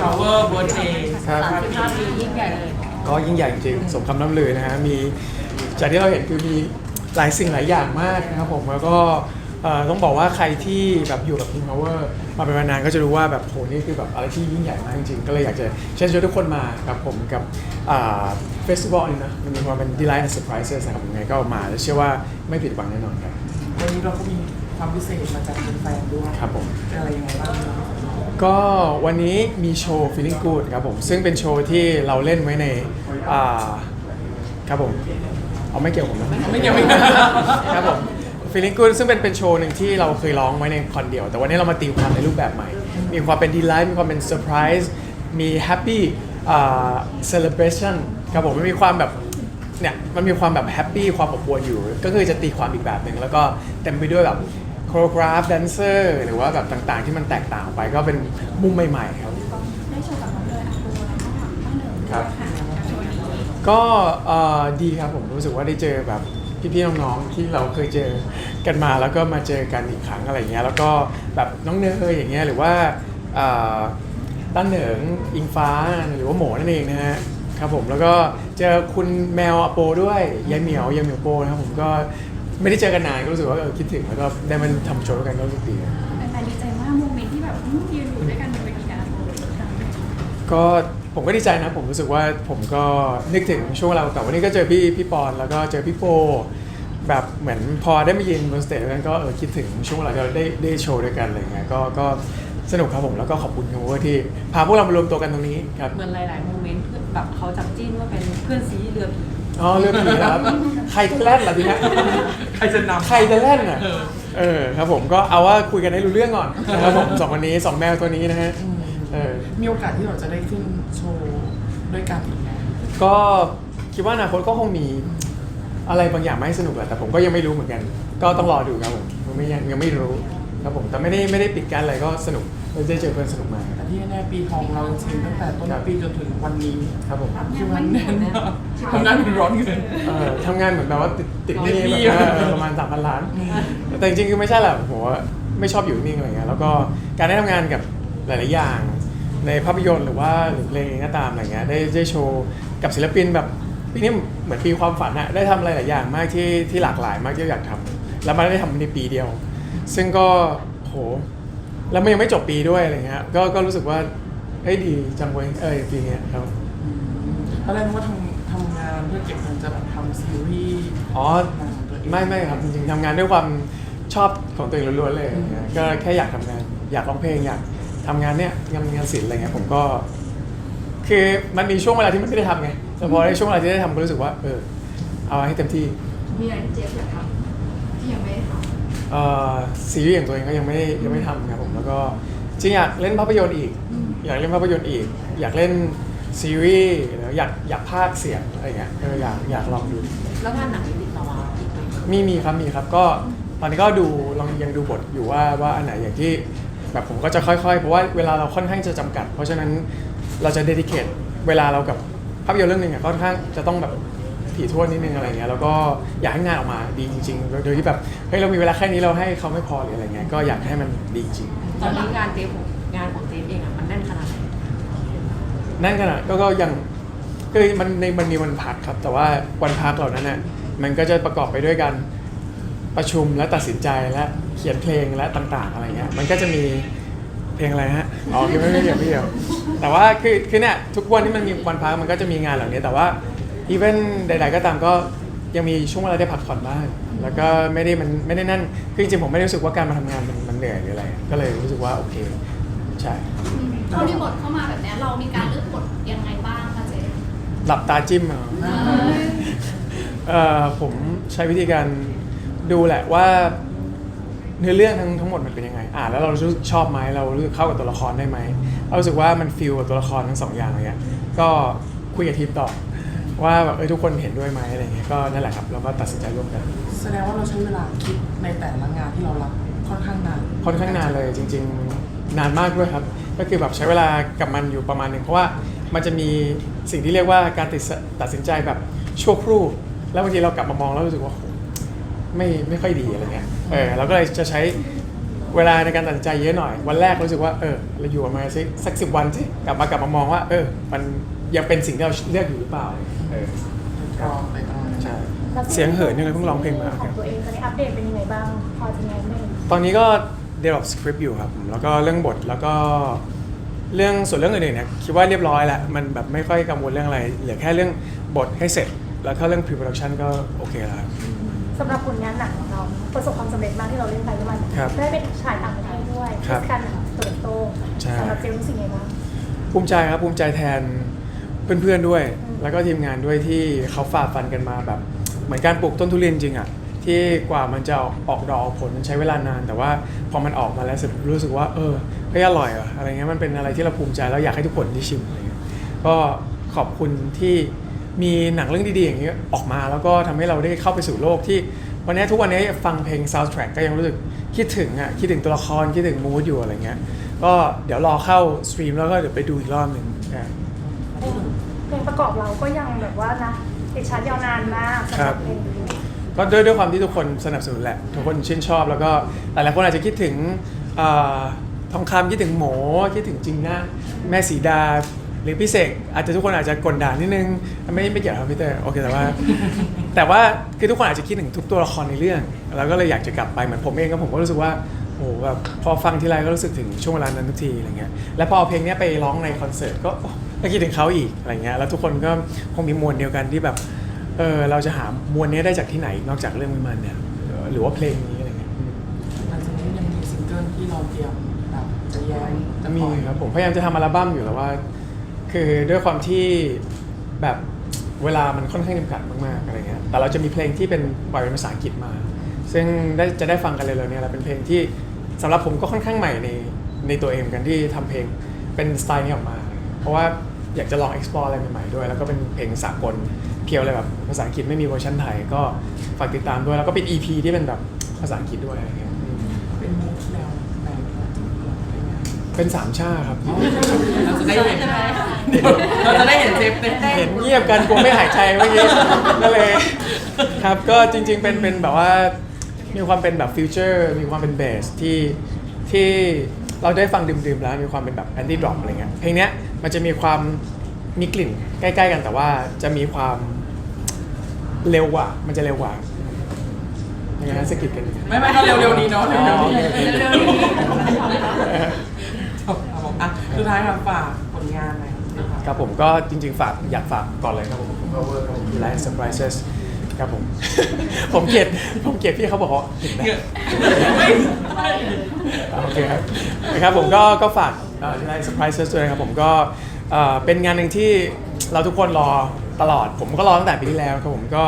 Power Birthday ครับ35ปียิ่งใหญ่เลยก็ยิ่งใหญ่จริงๆสมคำน้ำลือนะฮะมีจากที่เราเห็นคือมีหลายสิ่งหลายอย่างมากนะครับผมแล้วก็เอ่อต้องบอกว่าใครที่แบบอยู่กับ King Power มาเป็นนานๆก็จะรู้ว่าแบบโหนี่คือแบบอะไรที่ยิ่งใหญ่มากจริงๆ ก็เลยอยากจะเชิญชวนทุกคนมาครับผมกับเฟสติวัลนี้นะมันมีความเป็น delight and surprises นะครับยังไงก็มาแล้วเชื่อว่าไม่ผิดหวังแน่นอนครับวันนี้เราก็มีความพิเศษมาจากแฟนๆด้วยครับผม เป็นอะไรยังไงบ้างครับ ก็วันนี้มีโชว์ Feeling Good ครับผม ซึ่งเป็นโชว์ที่เราเล่นไว้ในอ่าครับผม เอาไม่เกี่ยวผมนะไม่เกี่ยวไม่ครับผม Feeling Good ซึ่งเป็นเป็นโชว์หนึ่งที่เราเคยร้องไว้ในคอนเดียว แต่วันนี้เรามาตีความในรูปแบบใหม่ มีความเป็นดีไลท์มีความเป็นเซอร์ไพรส์มีแฮปปี้อ่าเซเลบรชันครับผมมันมีความแบบเนี่ยมันมีความแบบแฮปปี้ความอบอวลอยู่ ก็คือจะตีความอีกแบบหนึ่งแล้วก็เต็มไปด้วยแบบ โคโรกราฟแดนเซอร์หรือว่าแบบต่างๆ ที่มันแตกต่างออกไปก็เป็นมุมใหม่ๆครับ ได้โชว์กับน้องเลยอะตัวแล้วก็ตั้งหนึ่งครับ ค่ะการโชว์นี้ก็เอ่อดีครับผมรู้สึกว่าได้เจอแบบพี่ๆน้องๆที่เราเคยเจอกันมาแล้วก็มาเจอกันอีกครั้งอะไรเงี้ยแล้วก็แบบน้องเนยอย่างเงี้ยหรือว่าเอ่อต้านเหนิงอิงฟ้าหรือว่าหมอนั่นเองนะฮะครับผมแล้วก็เจอคุณแมวอโปด้วยยายเหมียวยายเหมียวโปนะครับผมก็ ไม่ได้เจอกันนานก็รู้สึกว่าเออคิดถึงแล้วก็ได้มันทำโชว์ด้วยกันก็รู้สึกดีนะแต่ดีใจมากโมเมนต์ที่แบบอืมยืนอยู่ด้วยกันบนเวทีการโชว์ครั้งหนึ่งก็ผมก็ดีใจนะผมรู้สึกว่าผมก็นึกถึงช่วงเวลาเก่าวันนี้ก็เจอพี่พี่ปอนแล้วก็เจอพี่โปแบบเหมือนพอได้มายืนบนสเตจด้วยกันก็เออคิดถึงช่วงเวลาที่เราได้ได้โชว์ด้วยกันอะไรเงี้ยก็ก็สนุกครับผมแล้วก็ขอบคุณครับที่พาพวกเรามารวมตัวกันตรงนี้ครับ เหมือนหลายๆโมเมนต์เพื่อนแบบเขาจับจิ้นว่าเป็นเพื่อนซีเรือผี อ๋อเรื่องผีครับ ใครจะแล่นล่ะทีเนี้ยใครจะนำ ใครจะเล่นอะเออ เออครับผมก็เอาว่าคุยกันให้รู้เรื่องก่อนนะครับผมสองวันนี้สองแมวตัวนี้นะฮะอืมเออ มีโอกาสที่เราจะได้ขึ้นโชว์ด้วยกันอีกไหมก็คิดว่าอนาคตก็คงมีอะไรบางอย่างไม่สนุกแหละแต่ผมก็ยังไม่รู้เหมือนกัน ก็ต้องรอดูครับผมผมไม่ยังยังไม่รู้ ครับผมแต่ไม่ได้ไม่ได้ปิดกั้นอะไรก็สนุกเราได้เจอเพื่อนสนุกมากแต่ที่แน่ๆปีทองเราจริงๆตั้งแต่ต้นครับปีจนถึงวันนี้ครับผมคือมันแน่นมากทำงานเป็นร้อนเงินเอ่อทำงานเหมือนแบบว่าติดติดหนี้ติดหนี้แบบว่าประมาณสามพันล้าน แต่จริงๆคือไม่ใช่แหละผมว่าไม่ชอบอยู่นิ่งๆอะไรเงี้ยแล้วก็การได้ทำงานกับหลายๆอย่าง ในภาพยนตร์หรือว่าหรือเพลงเองก็ตามอะไรเงี้ยได้ได้โชว์กับศิลปินแบบปีนี้เหมือนปีความฝันอะได้ทำอะไรหลายอย่างมากที่ที่หลากหลายมากที่อยากทำแล้วมันได้ทำในปีเดียว ซึ่งก็โหแล้วมันยังไม่จบปีด้วยอะไรเงี้ยก็ก็รู้สึกว่าเฮ้ยดีจังเว้ยเออปีเนี้ยครับ ตอนแรกนึกว่าทำทำงานเพื่อเก็บเงินจะแบบทำซีรีส์อ๋อของตัวเอง ไม่ไม่ครับจริงๆทำงานด้วยความชอบของตัวเองล้วนๆเลยอะไรเงี้ยก็แค่อยากทำงาน อยากร้องเพลงอยากทำงานเนี้ยงานงานศิลป์อะไรเงี้ยผมก็ คือมันมีช่วงเวลาที่มันไม่ได้ทำไงแต่พอในช่วงเวลาที่ได้ทำก็รู้สึกว่า เออ เอาให้เต็มที่ มีอะไรที่เจฟอยากทำที่ยังไม่ได้ทำ เอ่อซีรีส์อย่างตัวเองก็ยังไม่ได้ยังไม่ทำครับผมแล้วก็จริงอยากเล่นภาพยนตร์อีก อยากเล่นภาพยนตร์อีก อยากเล่นซีรีส์หรืออยากอยากพากย์เสียงอะไรเงี้ยเอออยากอยากลองดู แล้วงานหนังมีติดต่อมาอีกไหมมีมีครับมีครับก็ตอนนี้ก็ดูลองยังดูบทอยู่ว่าว่าอันไหนอย่างที่แบบผมก็จะค่อยๆ เพราะว่าเวลาเราค่อนข้างจะจำกัด เพราะฉะนั้นเราจะเดดิเคทเวลาเรากับภาพยนตร์เรื่องหนึ่งอะค่อนข้างจะต้องแบบ ถี่ถ้วนนิดนึงอะไรเงี้ยแล้วก็อยากให้งานออกมาดีจริงๆโดยที่แบบเฮ้ยเรามีเวลาแค่นี้เราให้เขาไม่พอหรืออะไรเงี้ยก็อยากให้มันดีจริงตอนนี้งานเจฟของงานของเจฟเองอะมันแน่นขนาดไหนนั่นขนาดก็ก็ยังก็มันในมันมีวันพักครับ แต่ว่าวันพักเหล่านั้นน่ะมันก็จะประกอบไปด้วยกันประชุมและตัดสินใจและเขียนเพลงและต่าง ๆ อะไรเงี้ยมันก็จะมีเพลงอะไรฮะอ๋อคือไม่ไม่เกี่ยวไม่เกี่ยวแต่ว่าคือคือเนี่ยทุกวันที่มันมีวันพักมันก็จะมีงานเหล่านี้แต่ว่า อีเวนต์ใด ๆ ก็ตามก็ยังมีช่วงเวลาได้พักผ่อนบ้าง แล้วก็ไม่ได้มันไม่ได้นั่น คือจริงๆผมไม่ได้รู้สึกว่าการมาทำงานมันมันเหนื่อยหรืออะไร ก็เลยรู้สึกว่าโอเค ใช่ พอมีบทเข้ามาแบบเนี้ยเรามีการเลือกบทยังไงบ้างคะเจฟหลับตาจิ้มเอาเอ่อผมใช้วิธีการดูแหละว่าเนื้อเรื่องทั้งทั้งหมดมันเป็นยังไง อ่านแล้วเรารู้สึกชอบไหมเรารู้สึกเข้ากับตัวละครได้ไหมเรารู้สึกว่ามันฟิลกับตัวละครทั้งสองอย่างอะไรเงี้ยก็คุยกับทีมต่อ ว่าแบบเออทุกคนเห็นด้วยไหมอะไรเงี้ยก็นั่นแหละครับเราก็ตัดสินใจร่วมกัน แสดงว่าเราใช้เวลาคิดในแต่ละงานที่เรารับค่อนข้างนาน ค่อนข้างนานเลยจริง ๆ นานมากด้วยครับ ก็คือแบบใช้เวลากับมันอยู่ประมาณหนึ่งเพราะว่ามันจะมีสิ่งที่เรียกว่าการตัดสินตัดสินใจแบบชั่วครู่ แล้วบางทีเรากลับมามองแล้วรู้สึกว่าโหไม่ไม่ค่อยดีอะไรเงี้ยเออเราก็เลยจะใช้ เวลาในการตัดสินใจเยอะหน่อย วันแรกรู้สึกว่าเออเราอยู่กันมาสักสักสิบวันสิกลับมากลับมามองว่า เออ มันยังเป็นสิ่งที่เราเลือกอยู่หรือเปล่าเออรอไปก่อนใช่เสียงเหินนี่เลยเพิ่งร้องเพลงมาของตัวเองตอนนี้อัปเดตเป็นยังไงบ้างพอจะไงไหมตอนนี้ก็ develop script อยู่ครับผมแล้วก็เรื่องบทแล้วก็เรื่องส่วนเรื่องอื่นๆเนี่ยคิดว่าเรียบร้อยแล้วมันแบบไม่ค่อยกังวลเรื่องอะไรเหลือแค่เรื่องบทให้เสร็จ แล้วก็เรื่อง pre-production ก็โอเคแล้วครับ สำหรับผลงานหนังของเรา ประสบความสำเร็จมากที่เราเล่นไปเมื่อวานครับได้ไปฉายต่างประเทศด้วยครับเทศกาลหนังเติบโตใช่ สำหรับเจมส์รู้สึกไงบ้าง ภูมิใจครับภูมิใจแทนเพื่อนๆด้วย อืม แล้วก็ทีมงานด้วยที่เขาฝ่าฟันกันมาแบบ เหมือนการปลูกต้นทุเรียนจริงอะที่กว่ามันจะออกดอกออกผลมันใช้เวลานาน แต่ว่าพอมันออกมาแล้วเสร็จรู้สึกว่า เออเฮ้ยอร่อยอะอะไรเงี้ยมันเป็นอะไรที่เราภูมิใจแล้วอยากให้ทุกคนที่ชิมอะไรเงี้ยก็ขอบคุณที่ มีหนังเรื่องดีๆอย่างเงี้ยออกมาแล้วก็ทำให้เราได้เข้าไปสู่โลกที่วันนี้ทุกวันนี้ฟังเพลง soundtrack ก็ยังรู้สึกคิดถึงอะคิดถึงตัวละครคิดถึงมูดอยู่อะไรเงี้ยก็เดี๋ยวรอเข้าสตรีมแล้วก็เดี๋ยวไปดูอีกรอบหนึ่งนะเพลงเพลงประกอบเราก็ยังแบบว่านะติดชาร์ตยาวนานมากสำหรับเพลงนี้ก็ด้วยด้วยความที่ทุกคนสนับสนุนแหละ ทุกคนชื่นชอบแล้วก็หลายๆคนอาจจะคิดถึงเอ่อทองคำคิดถึงหมอคิดถึงจริงนะแม่สีดา หรือพี่เสกอาจจะทุกคนอาจจะกดด่านิดนึงไม่ไม่เกี่ยวกับพี่เตอร์โอเคแต่ว่า แต่ว่าคือทุกคนอาจจะคิดถึงทุกตัวละครในเรื่อง แล้วก็เลยอยากจะกลับไปเหมือนผมเองก็ผมก็รู้สึกว่าโอ้โหแบบพอฟังทีไรก็รู้สึกถึงช่วงเวลานั้นทุกทีอะไรเงี้ยแล้วพอเอาเพลงเนี้ยไปร้องในคอนเสิร์ตก็โอ้ก็คิดถึงเขาอีกอะไรเงี้ยแล้วทุกคนก็คงมีมวลเดียวกันที่แบบเออเราจะหามวลนี้ได้จากที่ไหนนอกจากเรื่องวิมานเนี่ยเออหรือว่าเพลงนี้อะไรเงี้ยอืมหลังจากนี้ยังมีซิงเกิลที่เราเตรียมแบบจะแย้งจะปมีล่อยครับผมพยายามจะทำอัลบั้มอยู่แต่ว่า คือด้วยความที่แบบเวลามันค่อนข้างจำกัดมากๆอะไรเงี้ย แต่เราจะมีเพลงที่เป็นปล่อยเป็นภาษาอังกฤษมา ซึ่งได้จะได้ฟังกันเลยๆเนี่ยแหละเป็นเพลงที่สำหรับผมก็ค่อนข้างใหม่ในในตัวเองเหมือนกันที่ทำเพลงเป็นสไตล์นี้ออกมา เพราะว่าอยากจะลอง explore อะไรใหม่ๆด้วย แล้วก็เป็นเพลงสากลเพียวเลยแบบภาษาอังกฤษไม่มีเวอร์ชันไทย ก็ฝากติดตามด้วย แล้วก็เป็น EP ที่เป็นแบบภาษาอังกฤษด้วยอะไรเงี้ยอืม เป็นมูฟแนวไหนอะไร เงี้ยเป็นสามชาครับ เราจะได้เห็นเราจะได้เห็นเซฟเต้นเห็นเงียบกันกลัวไม่หายใจเมื่อกี้ก็เลยครับก็จริงๆเป็นเป็นแบบว่ามีความเป็นแบบฟิวเจอร์มีความเป็นเบสที่ที่เราได้ฟังดื่มๆแล้วมีความเป็นแบบแอนตี้ดรอปอะไรเงี้ยเพลงเนี้ยมันจะมีความมีกลิ่นใกล้ๆกันแต่ว่าจะมีความเร็วกว่า มันจะเร็วกว่ายังไงนะสะกิดกัน ไม่ไม่ก็เร็วๆนี้เนาะเร็วๆนี้อ๋อโอเคโอเคเร็วๆนี้ครับผม อะสุดท้ายครับฝากผลงานหน่อยครับครับผมก็จริงๆฝากอยากฝากก่อนเลยครับผมผมก็เวิร์กครับผม Life Surprises ครับผม ผมเกลียดผมเกลียดพี่เขาบอกว่าเห็นไหม ไม่โอเคครับนะครับผมก็ก็ฝากใน Surprises ด้วยนะครับผมก็เอ่อเป็นงานหนึ่งที่เราทุกคนรอตลอด ผมก็รอตั้งแต่ปีที่แล้วครับผมก็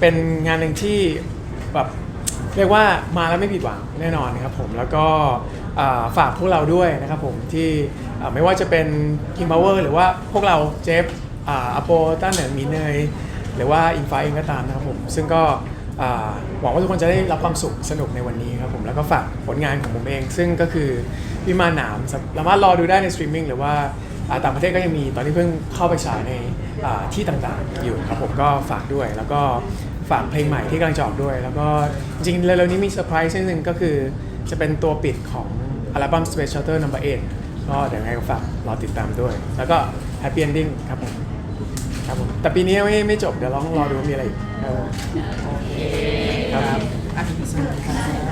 เป็นงานหนึ่งที่แบบเรียกว่ามาแล้วไม่ผิดหวังแน่นอนนะครับผมแล้วก็เอ่อ ฝากพวกเราด้วยนะครับผมที่ไม่ว่าจะเป็น King Power หรือว่าพวกเราเจฟอโปต้าเหนือมีเนย หรือว่าอินฟ้าเองก็ตามนะครับผมซึ่งก็หวังว่าทุกคนจะได้รับความสุขสนุกในวันนี้ครับผมแล้วก็ฝากผลงานของผมเอง ซึ่งก็คือวิมานหนามสามารถรอดูได้ในสตรีมมิ่งหรือว่าต่างประเทศก็ยังมีตอนนี้เพิ่งเข้าไปฉายในที่ต่างๆ อยู่ครับผมก็ฝากด้วย แล้วก็ฝากเพลงใหม่ที่กำลังจะออกด้วย แล้วก็จริงๆเร็วๆนี้มีเซอร์ไพรส์นิดนึงก็คือ จะเป็นตัวปิดของอัลบั้ม Space Shuttle No. 8ก็เดี๋ยวยังไงก็ฝากรอติดตามด้วย แล้วก็ Happy Ending ครับผมครับผมแต่ปีนี้ไม่ไม่จบเดี๋ยวลองรอดูว่ามีอะไรอีกครับผมครับ อาทิตย์นี้สนุกครับ